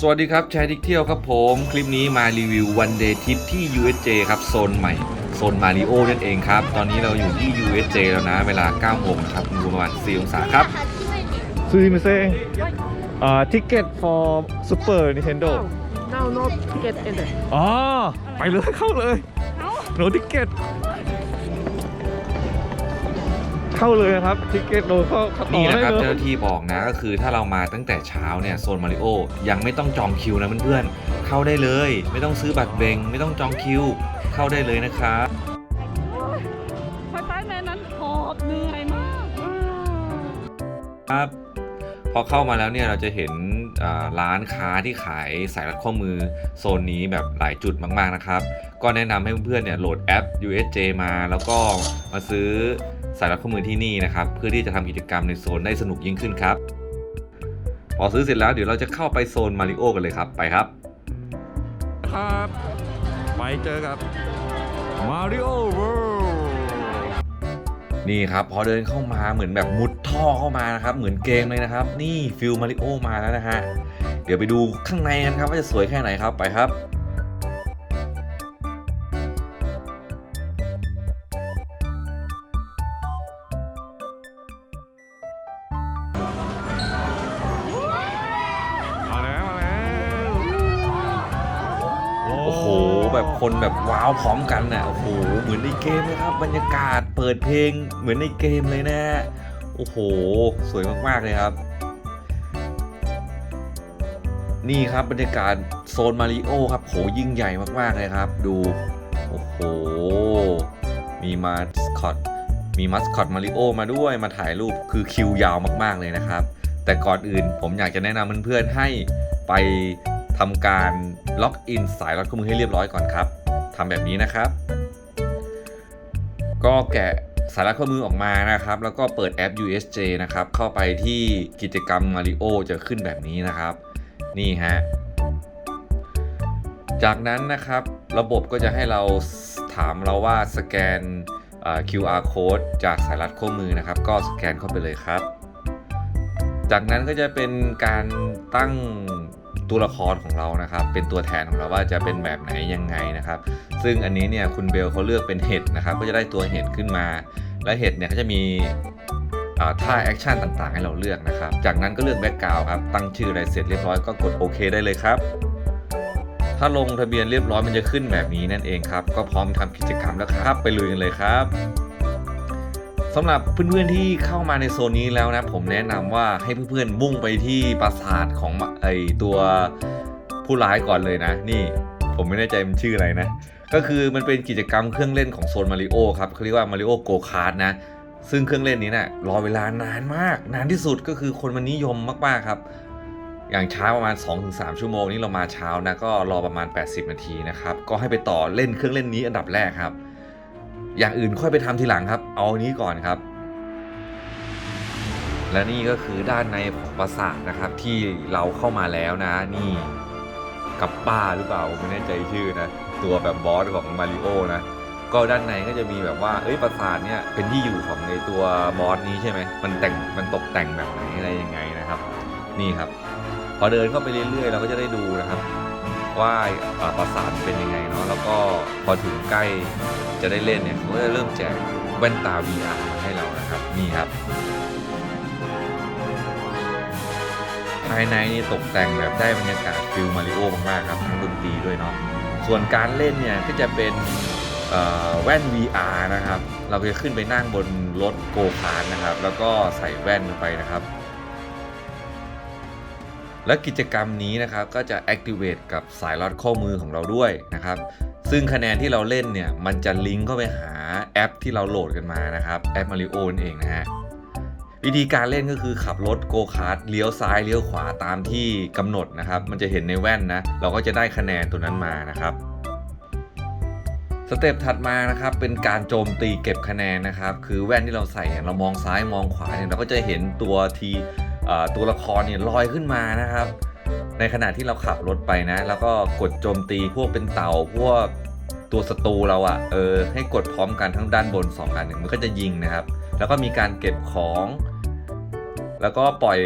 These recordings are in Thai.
สวัสดีครับแชร์ทิกเที่ยวครับผม คลิปนี้มารีวิววันเดย์ทิปที่ USJ ครับ โซนใหม่ โซนมาริโอนั่นเองครับ ตอนนี้เราอยู่ที่ USJ แล้วนะ เวลา9โมงครับมูมิประมาณ4องศาครับ ซูจิมิเซ่อ่าทิกเก็ต for Super Nintendo Now no ticket enter อ๋อ ไปเลยเข้าเลย no ticket เข้าเลยครับทิเก็ตโดนเข้าเข้าต่อนี่นะได้ครับเลเจ้ายหน้าที่บอกนะก็คือถ้าเรามาตั้งแต่เช้าเนี่ยโซนมาริโอยังไม่ต้องจองคิวนะเพื่อนๆเข้าได้เลย ไม่ต้องซื้อบัตรเบงไม่ต้องจองคิว เข้าได้เลยนะครับไฟฟ้าแมนนั้นหอบเหนื่อยมากครับพอเข้ามาแล้วเนี่ยเราจะเห็นอ่าร้านค้าที่ขายสายรัดข้อมือโซนนี้แบบหลายจุดมากๆนะครับ ก็แนะนำให้เพื่อนๆเนี่ยโหลดแอป USJ มา แล้วก็มาซื้อ สายรัดข้อมือที่นี่นะครับ เพื่อที่จะทำกิจกรรมในโซนได้สนุกยิ่งขึ้นครับ พอซื้อเสร็จแล้วเดี๋ยวเราจะเข้าไปโซนมาริโอกันเลยครับไปครับ ครับไปเจอกับ Mario World นี่ครับพอเดินเข้ามาเหมือนแบบมุดท่อเข้ามานะครับ เหมือนเกมเลยนะครับ นี่ฟิลมาริโอมาแล้วนะฮะเดี๋ยวไปดูข้างในกันครับว่าจะสวยแค่ไหนครับไปครับ คนแบบว้าวพร้อมกันน่ะโอ้โหเหมือนในเกมเลยครับ บรรยากาศเปิดเพลงเหมือนในเกมเลยนะโอ้โห สวยมากๆเลยครับ นี่ครับบรรยากาศโซนมาริโอครับโหยิ่งใหญ่มากๆเลยครับ ดู โอ้โห มีมาสคอตมีมัสคอตมาริโอมาด้วยมาถ่ายรูปคือคิวยาวมากๆเลยนะครับ แต่ก่อนอื่นผมอยากจะแนะนำเพื่อนๆให้ไป ทำการล็อกอินสายรัดข้อมือให้เรียบร้อยก่อนครับทำแบบนี้นะครับ ก็แกะสายรัดข้อมือออกมานะครับ แล้วก็เปิดแอป USJ นะครับ เข้าไปที่กิจกรรม Mario จะขึ้นแบบนี้นะครับ นี่ฮะ จากนั้นนะครับระบบก็จะให้เราถามเราว่าสแกน QR code จากสายรัดข้อมือนะครับ ก็สแกนเข้าไปเลยครับ จากนั้นก็จะเป็นการตั้ง ตัวละครของเรานะครับ เป็นตัวแทนของเราว่าจะเป็นแบบไหนยังไงนะครับ ซึ่งอันนี้เนี่ยคุณเบลเขาเลือกเป็นเห็ดนะครับ ก็จะได้ตัวเห็ดขึ้นมา และเห็ดเนี่ยเขาจะมีท่าแอคชั่นต่างๆ ให้เราเลือกนะครับ จากนั้นก็เลือกแบ็กกราวครับ ตั้งชื่ออะไรเสร็จเรียบร้อยก็กดโอเคได้เลยครับ ถ้าลงทะเบียนเรียบร้อยมันจะขึ้นแบบนี้นั่นเองครับ ก็พร้อมทำกิจกรรมแล้วครับ ไปลุยกันเลยครับ สำหรับเพื่อนๆที่เข้ามาในโซนนี้แล้วนะ ผมแนะนำว่าให้เพื่อนๆมุ่งไปที่ปราสาทของไอตัวผู้ร้ายก่อนเลยนะ นี่ผมไม่แน่ใจมันชื่ออะไรนะ ก็คือมันเป็นกิจกรรมเครื่องเล่นของโซนมาริโอครับเขาเรียกว่ามาริโอโกคาร์ดนะ ซึ่งเครื่องเล่นนี้นะ่ะรอเวลานานมาก นานที่สุดก็คือคนมันนิยมมากๆครับอย่างช้าประมาณ 2-3 ชั่วโมงนี่เรามาเช้านะก็รอประมาณ 80 นาทีนะครับ ก็ให้ไปต่อเล่นเครื่องเล่นนี้อันดับแรกครับ อย่างอื่นค่อยไปทำทีหลังครับ เอานี้ก่อนครับ และนี่ก็คือด้านในของปราสาทนะครับ ที่เราเข้ามาแล้วนะ นี่กับป้าหรือเปล่าไม่แน่ใจชื่อนะ ตัวแบบบอสของมาริโอนะก็ด้านในก็จะมีแบบว่า เอ้ยปราสาทเนี่ยเป็นที่อยู่ของในตัวบอสนี้ใช่ไหม มันแต่ง มันตกแต่งแบบไหนอะไรยังไงนะครับ นี่ครับ พอเดินเข้าไปเรื่อยๆ เราก็จะได้ดูนะครับ ว่าปราสาทเป็นยังไงเนาะ แล้วก็พอถึงใกล้ จะได้เล่นเนี่ยเขาก็จะเริ่มแจกแว่นตา VR มาให้เรานะครับ นี่ครับ ภายในนี่ตกแต่งแบบได้บรรยากาศฟิลมาริโอมากๆครับทั้งดนตรีด้วยเนาะส่วนการเล่นเนี่ยก็จะเป็นแว่น VR นะครับ เราจะขึ้นไปนั่งบนรถโกคาร์ทนะครับ แล้วก็ใส่แว่นลงไปนะครับ และกิจกรรมนี้นะครับก็จะ activate กับสายรัดข้อมือของเราด้วยนะครับ ซึ่งคะแนนที่เราเล่นเนี่ย มันจะลิงก์เข้าไปหาแอปที่เราโหลดกันมานะครับแอป Mario นั่นเองนะฮะวิธีการเล่นก็คือขับรถโกคาร์ทเลี้ยวซ้ายเลี้ยวขวาตามที่กำหนดนะครับ มันจะเห็นในแว่นนะ เราก็จะได้คะแนนตัวนั้นมานะครับสเต็ปถัดมานะครับเป็นการโจมตีเก็บคะแนนนะครับ คือแว่นที่เราใส่เรามองซ้ายมองขวาเนี่ยเราก็จะเห็นตัวทีอ่อตัวละครเนี่ยลอยขึ้นมานะครับ ในขณะที่เราขับรถไปนะ แล้วก็กดโจมตีพวกเป็นเต่าพวกตัวศัตรูเราอะ่ะเออให้กดพร้อมกันทั้งด้านบน2อันหนึ่งมันก็จะยิงนะครับ แล้วก็มีการเก็บของ แล้วก็ปล่อย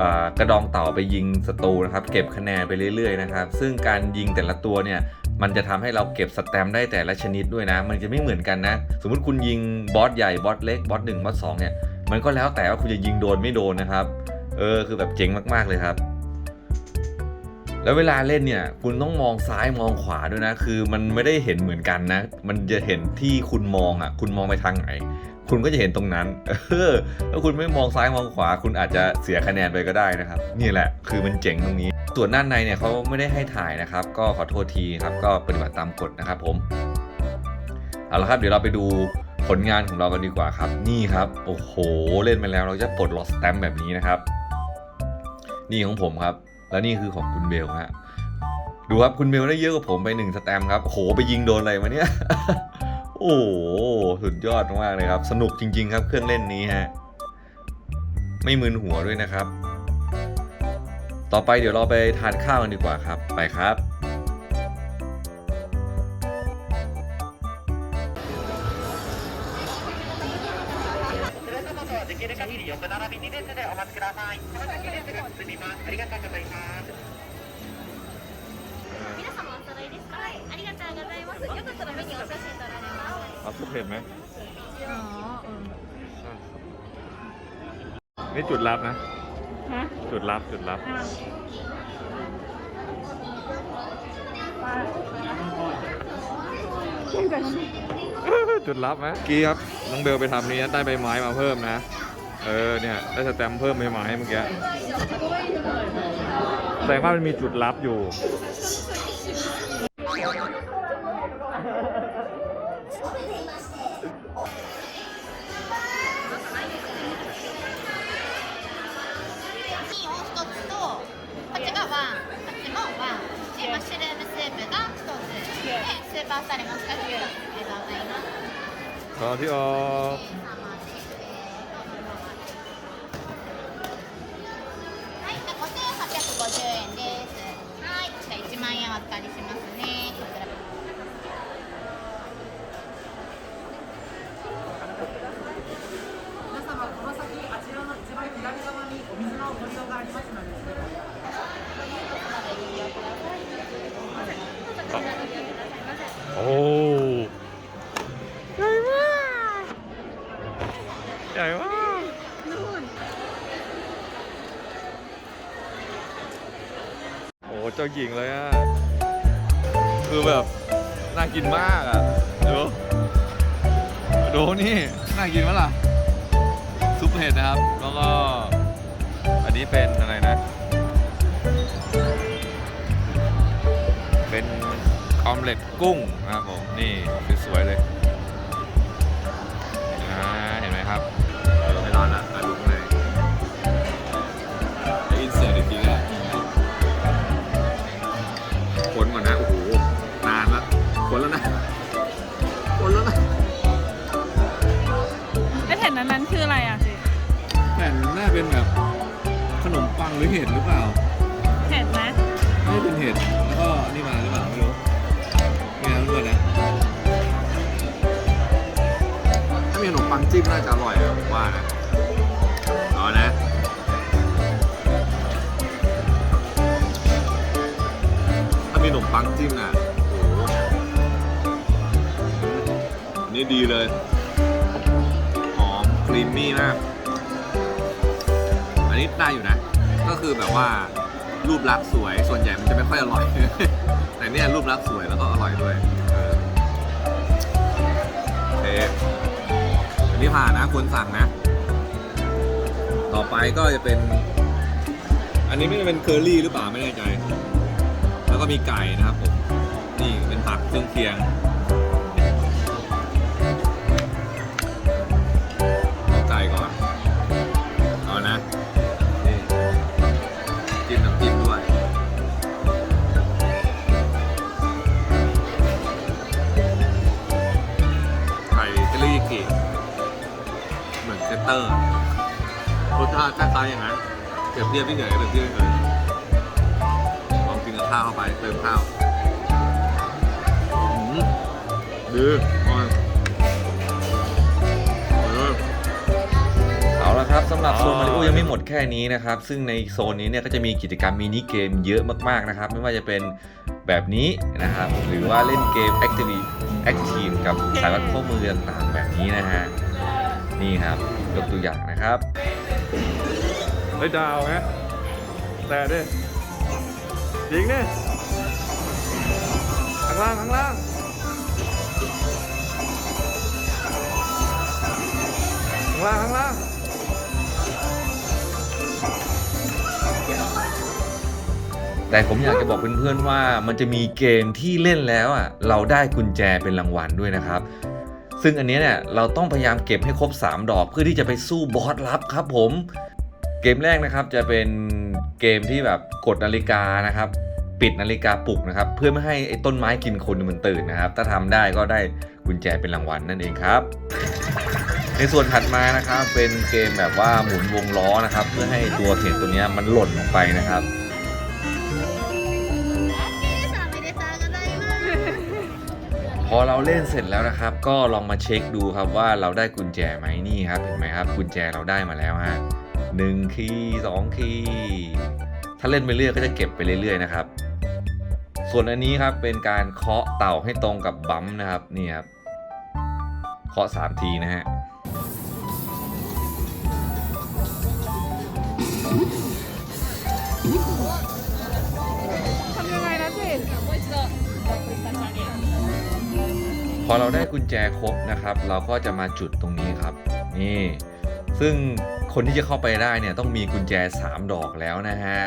อกระดองเต่าไปยิงศัตรูนะครับ เก็บคะแนนไปเรื่อยๆนะครับ ซึ่งการยิงแต่ละตัวเนี่ยมันจะทำให้เราเก็บสแตมได้แต่ละชนิดด้วยนะ มันจะไม่เหมือนกันนะ สมมุติคุณยิงบอสใหญ่บอสเล็กบอสหนึ่งบอสสองเนี่ยมันก็แล้วแต่ว่าคุณจะยิงโดนไม่โดนนะครับ เออคือแบบเจ๋งมากๆเลยครับ แล้วเวลาเล่นเนี่ยคุณต้องมองซ้ายมองขวาด้วยนะ คือมันไม่ได้เห็นเหมือนกันนะ มันจะเห็นที่คุณมองอะ คุณมองไปทางไหน คุณก็จะเห็นตรงนั้น เออถ้าคุณไม่มองซ้ายมองขวา คุณอาจจะเสียคะแนนไปก็ได้นะครับ นี่แหละ คือมันเจ๋งตรงนี้ ส่วนด้านในเนี่ยเขาไม่ได้ให้ถ่ายนะครับ ก็ขอโทษทีครับ ก็ปฏิบัติตามกฎนะครับผม เอาละครับ เดี๋ยวเราไปดูผลงานของเรากันดีกว่าครับ นี่ครับ โอ้โห เล่นมาแล้วเราจะปลดล็อกสแตมป์แบบนี้นะครับ นี่ของผมครับ แล้วนี่คือของคุณเบลฮะดูครับคุณเบลได้เยอะกว่าผมไปหนึ่งสแตมครับโอ้โหไปยิงโดนอะไรมาเนี่ยโอ้โหสุดยอดมากเลยครับ สนุกจริง ๆ ครับเครื่องเล่นนี้ฮะไม่มึนหัวด้วยนะครับ ต่อไปเดี๋ยวเราไปทานข้าวกันดีกว่าครับ ไปครับ できる限り横並び2列でお待ちください。この先列が進みます。ありがとうございます。皆様お揃いですかはい、ありがとうございます。よかったら目にお写真撮られます。 เอาทุกเห็นไหม อ๋อเออ นี่จุดลับนะ ฮะ จุดลับจุดลับ อ้าวไปเล่นกัน จุดลับไหมกี้ครับน้องเบลไปทำนี้ได้ใบไม้มาเพิ่มนะ เออเนี่ยได้สแตมเพิ่มใบไม้เมื่อกี้แต่ว่ามันมีจุดลับอยู่。 ตอนที่ออก はい、じゃあ5850円です。はい、じゃあ1万円お預かりしますね。こちら皆様この先あちらの一番左側にお水のご利用がありますので โอ้ หญิงเลยอะ คือแบบ น่ากินมากอะ ดู ดูนี่ น่ากินมั้ยล่ะ ซุปเห็ดนะครับ แล้วก็ อันนี้เป็นอะไรนะ เป็นออมเล็ตกุ้งนะครับผม นี่สวยๆเลย หรือเห็ดหรือเปล่า เห็นไหมไม่เป็นเห็ดแล้วก็นี่มาหรือเปล่าไม่รู้นี่นะเพื่อนๆนะถ้ามีขนมปังจิ้มน่าจะอร่อยอะผมว่านะเอานะถ้ามีขนมปังจิ้มน่ะโอ้โหอันนี่ดีเลยหอมครีมมี่มาก อันนี้ได้อยู่นะก็ คือแบบว่ารูปลักษณ์สวย ส่วนใหญ่มันจะไม่ค่อยอร่อย แต่เนี่ยรูปลักษณ์สวยแล้วก็อร่อยด้วยเออโอเคอันนี้ผ่านนะควรสั่งนะ ต่อไปก็จะเป็น อันนี้ไม่ได้เป็นเคอรี่หรือเปล่าไม่แน่ใจ แล้วก็มีไก่นะครับผม นี่เป็นผักเครื่องเคียง กิเหมือนเซตเตอร์รสชาติคล้ายๆอย่างนั้นเปรียบเทียบที่ไหนเปรียบเทียบที่ไหนลองกินกับข้าวเข้าไปเติมข้าวอืมดีอร่อยเออเอาละครับสำหรับโซนอ๋อมาริโอยังไม่หมดแค่นี้นะครับ ซึ่งในโซนนี้เนี่ยก็จะมีกิจกรรมมินิเกมเยอะมากๆนะครับ ไม่ว่าจะเป็นแบบนี้นะครับ หรือว่าเล่นเกม Active Active กับสายรัดข้อมือต่างๆแบบ นี้นะฮะ นี่ครับยกตัวอย่างนะครับเฮ้ยดาวฮะแต่ดิยิงดิข้างล่างข้างล่างข้างล่างข้างล่างแต่ผมอยากจะบอกเพื่อนๆว่ามันจะมีเกมที่เล่นแล้วอะเราได้กุญแจเป็นรางวัลด้วยนะครับ ซึ่งอันนี้เนี่ยเราต้องพยายามเก็บให้ครบ 3 ดอกเพื่อที่จะไปสู้บอสลับครับผม เกมแรกนะครับจะเป็นเกมที่แบบกดนาฬิกานะครับปิดนาฬิกาปลุกนะครับเพื่อไม่ให้ไอ้ต้นไม้กินคนมันตื่นนะครับ ถ้าทำได้ก็ได้กุญแจเป็นรางวัลนั่นเองครับ ในส่วนถัดมานะครับเป็นเกมแบบว่าหมุนวงล้อนะครับ เพื่อให้ตัวเห็ดตัวนี้มันหล่นลงไปนะครับ พอเราเล่นเสร็จแล้วนะครับ ก็ลองมาเช็คดูครับว่าเราได้กุญแจไหมนี่ครับเห็นไหมครับกุญแจเราได้มาแล้วฮะหนึ่งคีย์สองคีย์ถ้าเล่นไปเรื่อยก็จะเก็บไปเรื่อยๆนะครับ ส่วนอันนี้ครับเป็นการเคาะเต่าให้ตรงกับบัมนะครับนี่ครับเคาะสามทีนะฮะ พอเราได้กุญแจครบนะครับ เราก็จะมาจุดตรงนี้ครับ นี่ ซึ่งคนที่จะเข้าไปได้เนี่ยต้องมีกุญแจ 3 ดอกแล้วนะฮะ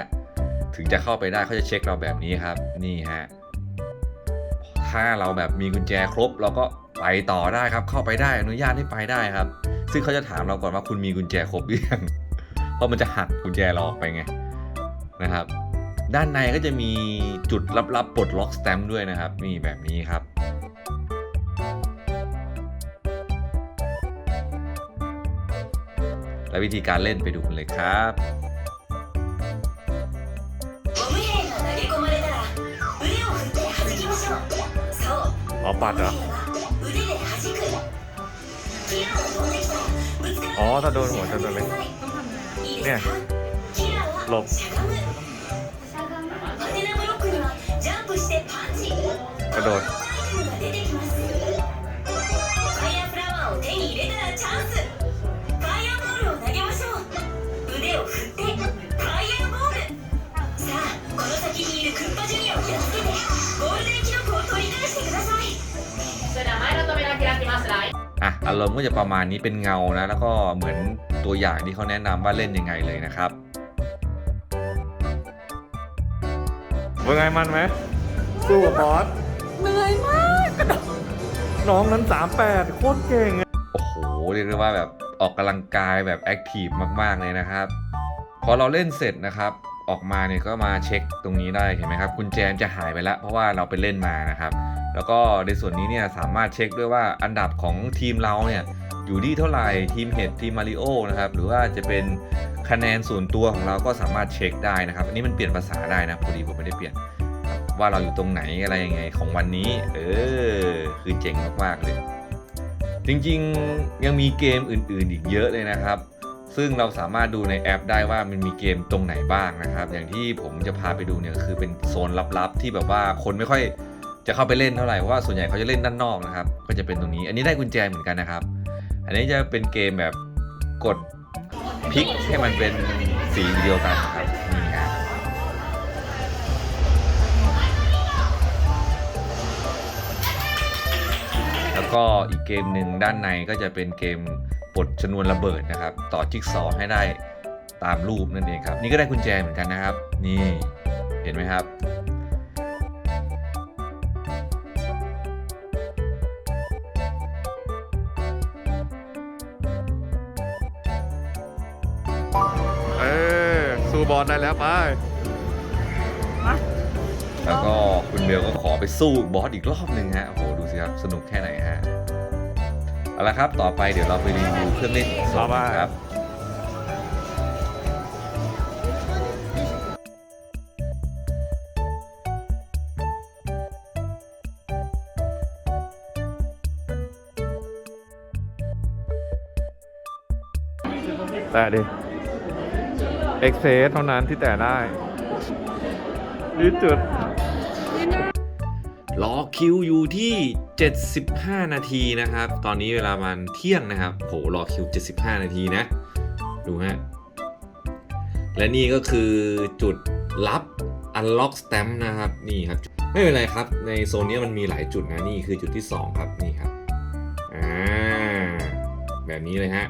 ถึงจะเข้าไปได้เขาจะเช็คเราแบบนี้ครับ นี่ฮะ ถ้าเราแบบมีกุญแจครบเราก็ไปต่อได้ครับ เข้าไปได้อนุญาตให้ไปได้ครับ ซึ่งเขาจะถามเราก่อนว่าคุณมีกุญแจครบหรือยังเพราะมันจะหักกุญแจเราออกไปไงนะครับ ด้านในก็จะมีจุดลับๆปลดล็อกสแตมป์ด้วยนะครับนี่แบบนี้ครับ และวิธีการเล่นไปดูกันเลยครับอ๋อปัดเหรออ๋อถ้าโดนหัวจะโดนเลยเนี่ยหลบกระโดด อะอารมณ์ก็จะประมาณนี้เป็นเงานะ แล้วก็เหมือนตัวอย่างที่เขาแนะนำว่าเล่นยังไงเลยนะครับว่าไงมันไหมสู้กับบอสเหนื่อยมากกระโดดน้องนั้น38โคตรเก่งอะโอ้โหเรียกได้ว่าแบบออกกำลังกายแบบแอคทีฟมาก ๆ เลยนะครับ พอเราเล่นเสร็จนะครับออกมาเนี่ยก็มาเช็คตรงนี้ได้เห็นไหมครับกุญแจมจะหายไปแล้วเพราะว่าเราไปเล่นมานะครับ แล้วก็ในส่วนนี้เนี่ยสามารถเช็คด้วยว่าอันดับของทีมเราเนี่ยอยู่ที่เท่าไหร่ทีมเห็ดทีมมาริโอนะครับหรือว่าจะเป็นคะแนนส่วนตัวของเราก็สามารถเช็คได้นะครับอันนี้มันเปลี่ยนภาษาได้นะพอดีผมไม่ได้เปลี่ยนว่าเราอยู่ตรงไหนอะไรยังไงของวันนี้ เออ คือเจ๋งมากๆเลย จริงๆยังมีเกมอื่นๆอีกเยอะเลยนะครับ ซึ่งเราสามารถดูในแอปได้ว่ามันมีเกมตรงไหนบ้างนะครับ อย่างที่ผมจะพาไปดูเนี่ยคือเป็นโซนลับๆ ที่แบบว่าคนไม่ค่อย จะเข้าไปเล่นเท่าไหร่เพราะว่าส่วนใหญ่เขาจะเล่นด้านนอกนะครับ ก็จะเป็นตรงนี้ อันนี้ได้กุญแจเหมือนกันนะครับ อันนี้จะเป็นเกมแบบกดพลิกให้มันเป็นสีเดียวกันครับนี่ฮะแล้วก็อีกเกมหนึ่งด้านในก็จะเป็นเกมปลดชนวนระเบิดนะครับ ต่อจิ๊กซอให้ได้ตามรูปนั่นเองครับ นี่ก็ได้กุญแจเหมือนกันนะครับ นี่เห็นไหมครับ บอลได้แล้วไปแล้วก็คุณเบลก็ขอไปสู้บอสอีกรอบหนึ่งฮะ โอ้โห ดูสิครับ สนุกแค่ไหนฮะ เอาละครับ ต่อไปเดี๋ยวเราไปรีวิวเครื่องเล่นอีกโซนหนึ่งครับอแตะดิ เอ็กเพสเท่านั้นที่แตะได้นี่จุด รอคิวอยู่ที่ 75 นาทีนะครับ ตอนนี้เวลามันเที่ยงนะครับโหรอคิว 75 นาทีนะ ดูฮะ และนี่ก็คือจุดลับ Unlock Stamp นะครับ นี่ครับ ไม่เป็นไรครับ ในโซนนี้มันมีหลายจุดนะ นี่คือจุดที่ 2 ครับ นี่ครับ อ่า แบบนี้เลยฮะ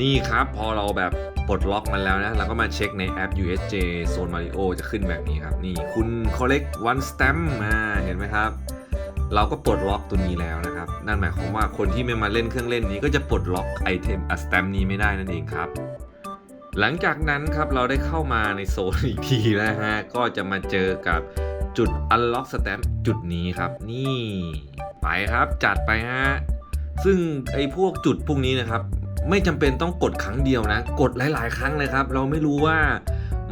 นี่ครับ พอเราแบบปลดล็อกมันแล้วนะ เราก็มาเช็คในแอป USJ Zone Mario จะขึ้นแบบนี้ครับ นี่คุณ collect one stamp มาเห็นไหมครับ เราก็ปลดล็อกตัวนี้แล้วนะครับ นั่นหมายความว่าคนที่ไม่มาเล่นเครื่องเล่นนี้ก็จะปลดล็อกไอเทมสแตมนี้ไม่ได้นั่นเองครับ หลังจากนั้นครับเราได้เข้ามาในโซนอีกทีแล้วฮะ ก็จะมาเจอกับจุด unlock stamp จุดนี้ครับ นี่ ไปครับจัดไปฮะซึ่งไอ้พวกจุดพวกนี้นะครับ ไม่จำเป็นต้องกดครั้งเดียวนะ กดหลาย ๆ ครั้งเลยครับ เราไม่รู้ว่า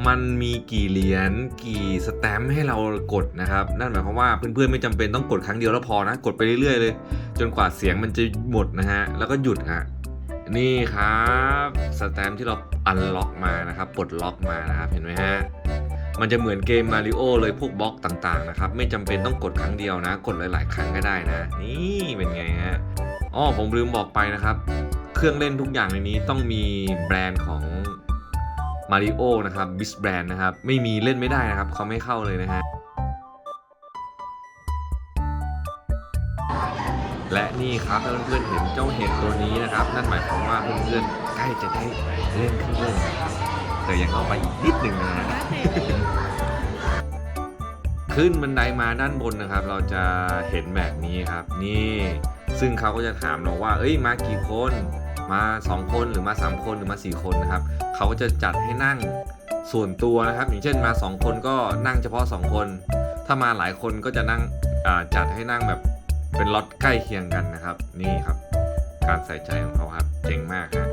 มันมีกี่เหรียญกี่สแตมป์ให้เรากดนะครับ นั่นหมายความว่าเพื่อนๆไม่จำเป็นต้องกดครั้งเดียวแล้วพอนะ กดไปเรื่อยๆเลย จนกว่าเสียงมันจะหมดนะฮะ แล้วก็หยุดฮะนี่ครับสแตมป์ที่เราอันล็อกมานะครับปลดล็อกมานะครับเห็นไหมฮะมันจะเหมือนเกมมาริโอเลยพวกบล็อกต่างๆนะครับ ไม่จำเป็นต้องกดครั้งเดียวนะ กดหลาย ๆ ครั้งก็ได้นะ นี่เป็นไงฮะอ๋อผมลืมบอกไปนะครับ เครื่องเล่นทุกอย่างในนี้ต้องมีแบรนด์ของ Mario นะครับ b i s Brand นะครับ ไม่มีเล่นไม่ได้นะครับเขาไม่เข้าเลยนะฮะ และนี่ครับถ้าเพื่อนๆเห็นเจ้าเห็ดตัวนี้นะครับ นั่นหมายความว่าเพื่อนๆใกล้จะได้เล่นเครื่องเล่นนะครับแต่ยังเข้าไปอีกนิดหนึ่งนะฮะขึ้นบันไดมาด้านบนนะครับ เราจะเห็นแบบนี้ครับ นี่ ซึ่งเขาก็จะถามเราว่า เอ้ยมากี่คน มา 2 คนหรือมา 3 คนหรือมา 4 คนนะครับเขาก็จะจัดให้นั่งส่วนตัวนะครับ อย่างเช่นมา 2 คนก็นั่งเฉพาะ 2 คน ถ้ามาหลายคนก็จะนั่งจัดให้นั่งแบบเป็นล็อตใกล้เคียงกันนะครับ นี่ครับ การใส่ใจของเขาครับเจ๋งมากฮะ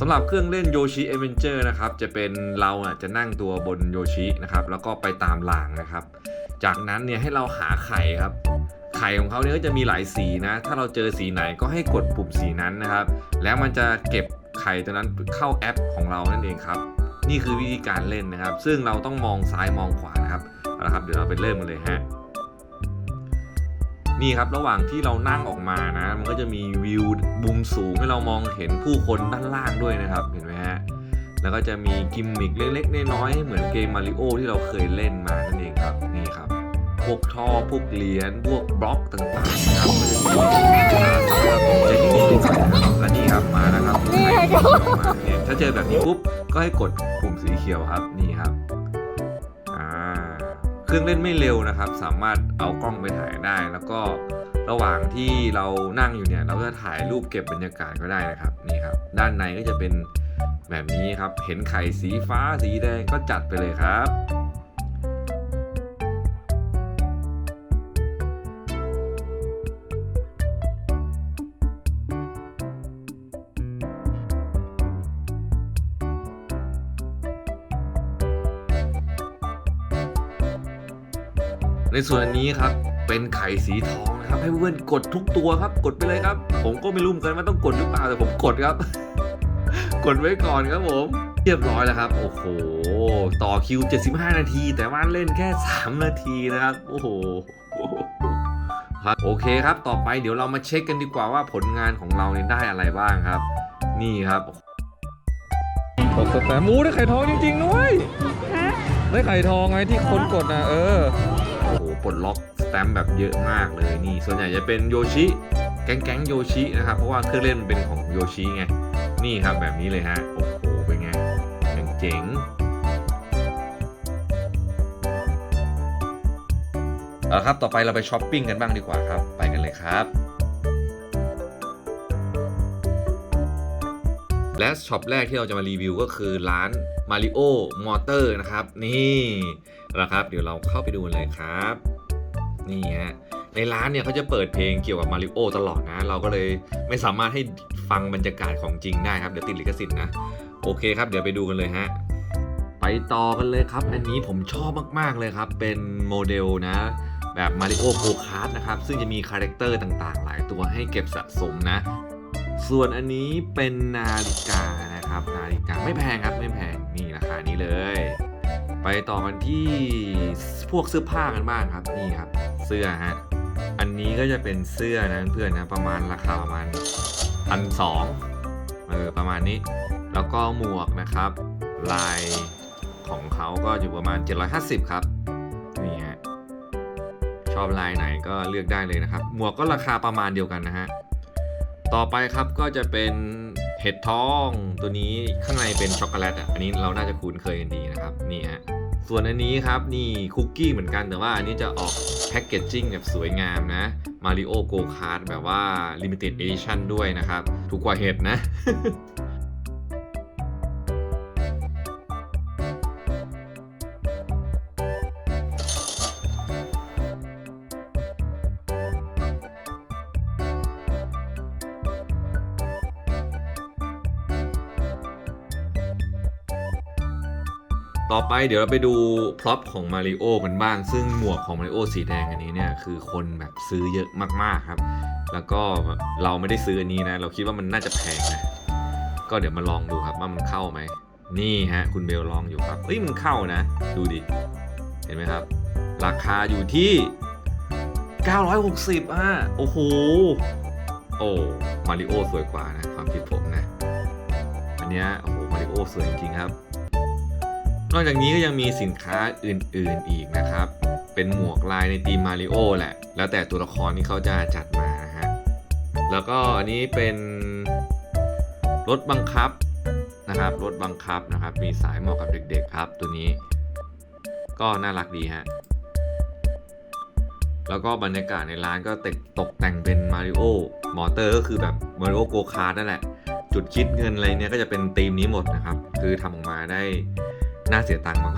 สำหรับเครื่องเล่นโยชิเอเวนเจอร์นะครับจะเป็นเราจะนั่งตัวบนโยชินะครับแล้วก็ไปตามรางนะครับ จากนั้นเนี่ยให้เราหาไข่ครับ ไข่ของเขาเนี่ยก็จะมีหลายสีนะ ถ้าเราเจอสีไหนก็ให้กดปุ่มสีนั้นนะครับ แล้วมันจะเก็บไข่ตัวนั้นเข้าแอปของเรานั่นเองครับ นี่คือวิธีการเล่นนะครับ ซึ่งเราต้องมองซ้ายมองขวานะครับเอาละครับ เดี๋ยวเราไปเริ่มกันเลยฮะนี่ครับระหว่างที่เรานั่งออกมานะ มันก็จะมีวิวมุมสูงให้เรามองเห็นผู้คนด้านล่างด้วยนะครับ เห็นไหมฮะแล้วก็จะมีกิมมิคเล็กๆน้อยๆให้เหมือนเกมมาริโอที่เราเคยเล่นมานั่นเองครับนี่ครับ พวกท่อพวกเหรียญพวกบล็อกต่างๆนะครับมันจะมีจะนี่นะครับและนี่ครับมาแล้วครับนี่มาเนี่ยถ้าเจอแบบนี้ปุ๊บก็ให้กดปุ่มสีเขียวครับนี่ครับอ่าเครื่องเล่นไม่เร็วนะครับ สามารถเอากล้องไปถ่ายได้แล้วก็ระหว่างที่เรานั่งอยู่เนี่ย เราก็ถ่ายรูปเก็บบรรยากาศก็ได้นะครับนี่ครับ ด้านในก็จะเป็นแบบนี้ครับ เห็นไข่สีฟ้าสีแดงก็จัดไปเลยครับ ในส่วนนี้ครับเป็นไข่สีทองนะครับ ให้เพื่อนกดทุกตัวครับ กดไปเลยครับ ผมก็ไม่รู้เหมือนกันว่าต้องกดหรือเปล่าแต่ผมกดครับ กดไว้ก่อนครับผมเรียบร้อยแล้วครับ โอ้โห ต่อคิว 75 นาที แต่ว่าเล่นแค่ 3 นาทีนะครับ โอ้โหครับโอเคครับ ต่อไปเดี๋ยวเรามาเช็คกันดีกว่าว่าผลงานของเราเนี่ยได้อะไรบ้างครับ นี่ครับกดสแตมป์มูได้ไข่ทองจริงๆด้วยได้ไข่ทองไงที่คนกดนะเออ ปลดล็อกสแตมป์แบบเยอะมากเลยนี่ ส่วนใหญ่จะเป็นโยชิ แก๊งแก๊งโยชินะครับ เพราะว่าเครื่องเล่นมันเป็นของโยชิไง นี่ครับแบบนี้เลยฮะ โอ้โห เป็นไงอย่างเจ๋งเอาละครับ ต่อไปเราไปช้อปปิ้งกันบ้างดีกว่าครับ ไปกันเลยครับ และช็อปแรกที่เราจะมารีวิวก็คือร้าน Mario Motor นะครับ นี่นะครับ เดี๋ยวเราเข้าไปดูกันเลยครับ นี่ฮะในร้านเนี่ยเขาจะเปิดเพลงเกี่ยวกับมาริโอตลอดนะ เราก็เลยไม่สามารถให้ฟังบรรยากาศของจริงได้ครับ เดี๋ยวติดลิขสิทธิ์นะ โอเคครับ เดี๋ยวไปดูกันเลยฮะ ไปต่อกันเลยครับ อันนี้ผมชอบมาก ๆ เลยครับ เป็นโมเดลนะ แบบมาริโอโ o คาร์ t นะครับ ซึ่งจะมีคาแรคเตอร์ต่างๆ หลายตัวให้เก็บสะสมนะ ส่วนอันนี้เป็นนาฬิกานะครับ นาฬิกาไม่แพงครับไม่แพงนี่ราคานี้เลย ไปต่อกันที่พวกเสื้อผ้ากันบ้างครับนี่ครับ เสื้อฮะอันนี้ก็จะเป็นเสื้อนะเพื่อนนะประมาณราคาประมาณพันสองเออประมาณนี้แล้วก็หมวกนะครับ ลายของเขาก็อยู่ประมาณ 750 ครับนี่ฮะชอบลายไหนก็เลือกได้เลยนะครับ หมวกก็ราคาประมาณเดียวกันนะฮะต่อไปครับก็จะเป็น เห็ดทองตัวนี้ข้างในเป็นช็อกโกแลตอะอันนี้เราน่าจะคุ้นเคยกันดีนะครับนี่ฮะส่วนอันนี้ครับนี่คุกกี้เหมือนกันแต่ว่าอันนี้จะออกแพ็กเกจจิ้งแบบสวยงามนะมาริโอโกคาร์ดแบบว่าลิมิเต็ดเอดิชั่นด้วยนะครับ ถูกกว่าเห็ดนะ ต่อไปเดี๋ยวเราไปดูพร็อพของมาริโอกันบ้าง ซึ่งหมวกของมาริโอสีแดงอันนี้เนี่ยคือคนแบบซื้อเยอะมากๆครับ แล้วก็เราไม่ได้ซื้ออันนี้นะ เราคิดว่ามันน่าจะแพงนะก็เดี๋ยวมาลองดูครับว่ามันเข้าไหม นี่ฮะ คุณเบลลองอยู่ครับเอ้ยมันเข้านะ ดูดิ เห็นไหมครับ ราคาอยู่ที่ 960อะโอ้โหโอ้มาริโอสวยกว่านะ ความคิดผมนะ อันเนี้ยโอ้โหมาริโอสวยจริงๆครับ นอกจากนี้ก็ยังมีสินค้าอื่นๆอีกนะครับ เป็นหมวกลายในทีมมาริโอแหละ แล้วแต่ตัวละครที่เขาจะจัดมานะฮะ แล้วก็อันนี้เป็นรถบังคับนะครับ รถบังคับนะครับ มีสายเหมาะกับเด็ก ๆ ครับ ตัวนี้ ก็น่ารักดีฮะ แล้วก็บรรยากาศในร้านก็ตกตกแต่งเป็นมาริโอมอเตอร์ก็คือแบบมาริโอโกคาร์ดนั่นแหละ จุดคิดเงินอะไรเนี่ยก็จะเป็นธีมนี้หมดนะครับ คือทำออกมาได้ น่าเสียตังค์มาก